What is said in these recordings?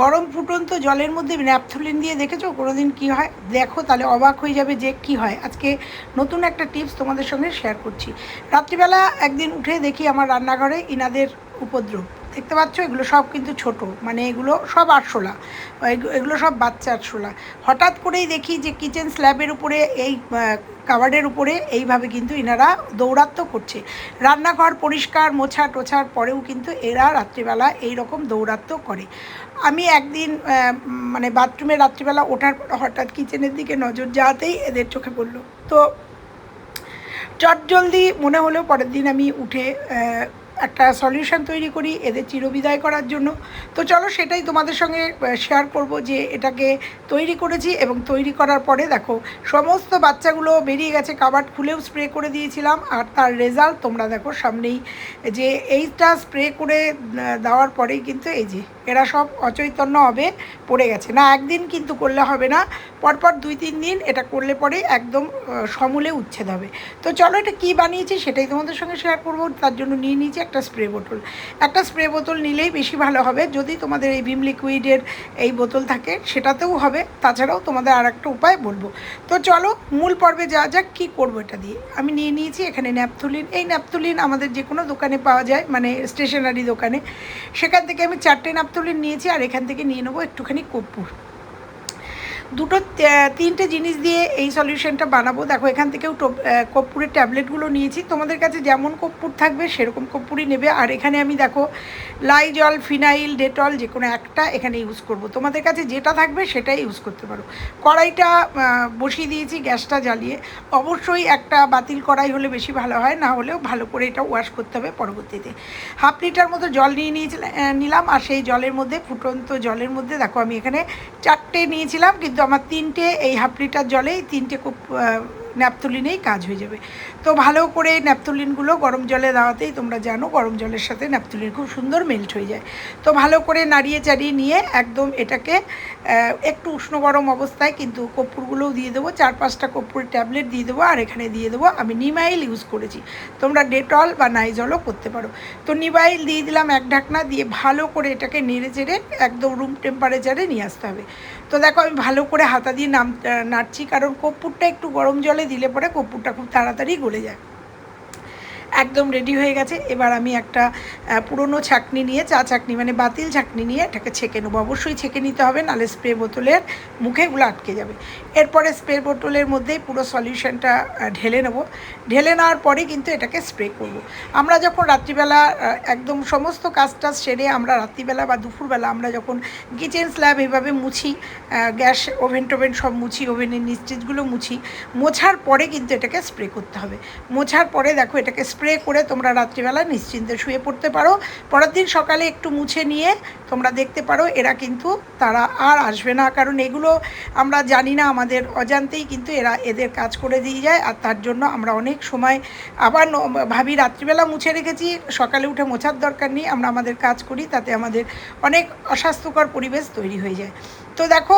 গরম ফুটন্ত জলের মধ্যে ন্যাপথলিন দিয়ে দেখেছ? কোনোদিন কী হয়? দেখো, তাহলে অবাক হয়ে যাবে যে কি হয়। আজকে নতুন একটা টিপস তোমাদের সঙ্গে শেয়ার করছি। রাত্রিবেলা একদিন উঠে দেখি আমার রান্নাঘরে ইনাদের উপদ্রব। দেখতে পাচ্ছ? এগুলো সব কিন্তু ছোট। মানে এগুলো সব আরশোলা। এগুলো সব বাচ্চা আরশোলা। হঠাৎ করেই দেখি যে কিচেন স্ল্যাবের উপরে, এই কাবার্ডের উপরে এইভাবে কিন্তু এনারা দৌরাত্ম করছে। রান্নাঘর পরিষ্কার, মোছা টোছার পরেও কিন্তু এরা রাত্রিবেলা এই রকম দৌরাত্ম করে। আমি একদিন মানে বাথরুমে রাত্রিবেলা ওঠার পর হঠাৎ কিচেনের দিকে নজর যাওয়াতেই এদের চোখে পড়ল। তো চট জলদি মনে হলেও পরের দিন আমি উঠে একটা সলিউশন তৈরি করি, এদের চিরবিদায় করার জন্য। তো চলো সেটাই তোমাদের সঙ্গে শেয়ার করব যে এটাকে তৈরি করেছি এবং তৈরি করার পরে দেখো, সমস্ত বাচ্চাগুলো বেরিয়ে গেছে কাবার খুলেও স্প্রে করে দিয়েছিলাম আর তার রেজাল্ট তোমরা দেখো সামনেই, যে এইটা স্প্রে করে দেওয়ার পরেই কিন্তু এই যে এরা সব অচৈতন্য হবে, পড়ে গেছে। না, একদিন কিন্তু করলে হবে না, পরপর দুই, তিন দিন এটা করলে পরে একদম সমূলে উচ্ছেদ হবে। তো চলো এটা কী বানিয়েছি সেটাই তোমাদের সঙ্গে শেয়ার করব, তার জন্য নিয়ে নিয়েছি একটা স্প্রে বোতল একটা স্প্রে বোতল নিলেই বেশি ভালো হবে, যদি তোমাদের এই ভিম লিকুইডের এই বোতল থাকে, সেটাতেও হবে। তাছাড়াও তোমাদের আর একটা উপায় বলব। তো চলো, মূল পর্বে যা যাক, কী করব এটা দিয়ে। আমি নিয়ে নিয়েছি এখানে ন্যাপথুলিন এই ন্যাপথুলিন আমাদের যে কোনো দোকানে পাওয়া যায় মানে স্টেশনারি দোকানে। সেখান থেকে আমি চারটে ন্যাপথুলিন নিয়েছি আর এখান থেকে নিয়ে নেব একটুখানি কর্পূর। দুটো তিনটে জিনিস দিয়ে এই সলিউশনটা বানাবো। দেখো, এখান থেকেও কর্পূরের ট্যাবলেটগুলো নিয়েছি। তোমাদের কাছে যেমন কর্পূর থাকবে, সেরকম কর্পূরই নেবে। আর এখানে আমি দেখো লাইজল ফিনাইল ডেটল যে কোনো একটা এখানে ইউজ করব। তোমাদের কাছে যেটা থাকবে, সেটাই ইউজ করতে পারো। কড়াইটা বসিয়ে দিয়েছি গ্যাসটা জ্বালিয়ে। অবশ্যই একটা বাতিল কড়াই হলে বেশি ভালো হয়, না হলেও ভালো করে এটা ওয়াশ করতে হবে পরবর্তীতে। হাফ লিটার মতো জল নিয়ে নিয়েছিলাম নিলাম। আর সেই জলের মধ্যে, ফুটন্ত জলের মধ্যে, দেখো, আমি এখানে চারটে নিয়েছিলাম, কিন্তু আমার তিনটে এই হাফ লিটার জলেই তিনটে খুব ন্যাপথলিনেই কাজ হয়ে যাবে। তো ভালো করে ন্যাপথলিনগুলো গরম জলে দেওয়াতেই তোমরা জানো গরম জলের সাথে ন্যাপথলিন খুব সুন্দর মেল্ট হয়ে যায়। তো ভালো করে নাড়িয়ে চাড়িয়ে নিয়ে একদম এটাকে একটু উষ্ণ গরম অবস্থায় কিন্তু কর্পূরগুলোও দিয়ে দেবো, চার পাঁচটা কর্পূরের ট্যাবলেট দিয়ে দেবো আর এখানে দিয়ে দেবো আমি নিমাইল ইউজ করেছি। তোমরা ডেটল বা নাইজলও করতে পারো। তো নিমাইল দিয়ে দিলাম এক ঢাকনা দিয়ে ভালো করে এটাকে নেড়ে চেড়ে একদম রুম টেম্পারেচারে নিয়ে আসতে হবে। তো দেখো আমি ভালো করে হাতা দিয়ে নাম নাড়ছি কারণ কর্পূরটা একটু গরম জলে দিলে পরে কর্পূরটা খুব তাড়াতাড়ি গলে যায়। একদম রেডি হয়ে গেছে। এবার আমি একটা পুরনো ছাকনি নিয়ে, চা ছাকনি মানে বাতিল ছাকনি নিয়ে এটাকে ছেঁকে নেব। অবশ্যই ছেঁকে নিতে হবে নাহলে স্প্রে বোতলের মুখেগুলো আটকে যাবে। এরপরে স্প্রে বোতলের মধ্যেই পুরো সলিউশনটা ঢেলে নেব। ঢেলে নেওয়ার পরে কিন্তু এটাকে স্প্রে করব। আমরা যখন রাত্রিবেলা একদম সমস্ত কাজ টাজ সেরে আমরা রাত্রিবেলা বা দুপুরবেলা আমরা যখন কিচেন স্ল্যাব এভাবে মুছি গ্যাস ওভেন টোভেন সব মুছি ওভেনের নিচটিচগুলো মুছি, মোছার পরে কিন্তু এটাকে স্প্রে করতে হবে। মোছার পরে দেখো এটাকে স্প্রে করে তোমরা রাত্রিবেলা নিশ্চিন্তে শুয়ে পড়তে পারো। পরের দিন সকালে একটু মুছে নিয়ে তোমরা দেখতে পারো, এরা কিন্তু তারা আর আসবে না। কারণ এগুলো আমরা জানি না, আমাদের অজান্তেই কিন্তু এরা এদের কাজ করে দিয়ে যায়। আর তার জন্য আমরা অনেক সময় আবার ভাবি, রাত্রিবেলা মুছে রেখেছি, সকালে উঠে মোছার দরকার নেই, আমরা আমাদের কাজ করি, তাতে আমাদের অনেক অস্বাস্থ্যকর পরিবেশ তৈরি হয়ে যায়। তো দেখো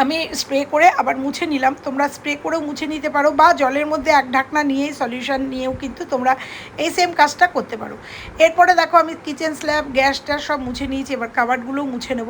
আমি স্প্রে করে আবার মুছে নিলাম। তোমরা স্প্রে করেও মুছে নিতে পারো বা জলের মধ্যে এক ঢাকনা নিয়েই সলিউশন নিয়েও কিন্তু তোমরা এই সেম কাজটা করতে পারো। এরপরে দেখো আমি কিচেন স্ল্যাব গ্যাস ট্যাস সব মুছে নিয়েছি, এবার কাবার্ডগুলোও মুছে নেব।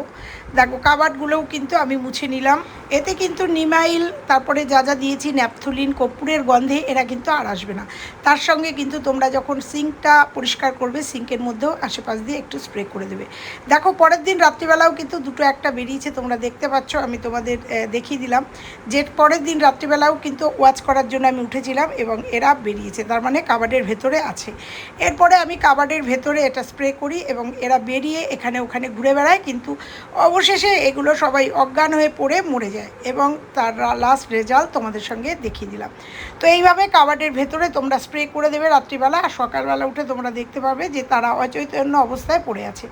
দেখো কাবার্ডগুলোও কিন্তু আমি মুছে নিলাম। এতে কিন্তু নিমাইল, তারপরে যা যা দিয়েছি, ন্যাপথুলিন, কর্পূরের গন্ধে এরা কিন্তু আর আসবে না। তার সঙ্গে কিন্তু তোমরা যখন সিঙ্কটা পরিষ্কার করবে, সিঙ্কের মধ্যেও আশেপাশ দিয়ে একটু স্প্রে করে দেবে। দেখো পরের দিন রাত্রিবেলাও কিন্তু দুটো একটা বেরিয়েছে, তোমরা দেখতে পাচ্ছ, আমি তোমাদের আহ, দেখিয়ে দিলাম যে পরের দিন রাত্রিবেলাও কিন্তু ওয়াচ করার জন্য আমি উঠেছিলাম এবং এরা বেরিয়েছে তার মানে কাবাডের ভেতরে আছে। এরপরে আমি কাবাডের ভেতরে এটা স্প্রে করি এবং এরা বেরিয়ে এখানে ওখানে ঘুরে বেড়ায় কিন্তু অবশেষে এগুলো সবাই অজ্ঞান হয়ে পড়ে মরে যায় এবং তার লাস্ট রেজাল্ট তোমাদের সঙ্গে দেখিয়ে দিলাম। তো এইভাবে কাবাডের ভেতরে তোমরা স্প্রে করে দেবে রাত্রিবেলা আর সকালবেলা উঠে তোমরা দেখতে পাবে যে তারা অচৈতন্য অবস্থায় পড়ে আছে।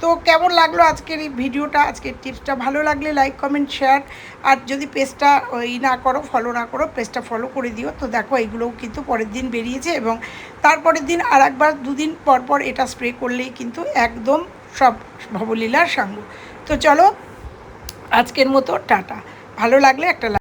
তো কেমন লাগল আজকের এই ভিডিওটা? আজকের টিপসটা ভালো লাগলে লাইক কমেন্ট শেয়ার আর যদি পেজটা ই না করো ফলো না করো পেস্টটা ফলো করে দিও। তো দেখো, এইগুলোও কিন্তু পরের দিন বেরিয়েছে এবং তারপরের দিন আর একবার দুদিন পর পর এটা স্প্রে করলেই কিন্তু একদম সব ভবলীলার সাঙ্গ। তো চলো, আজকের মতো টাটা। ভালো লাগলে একটা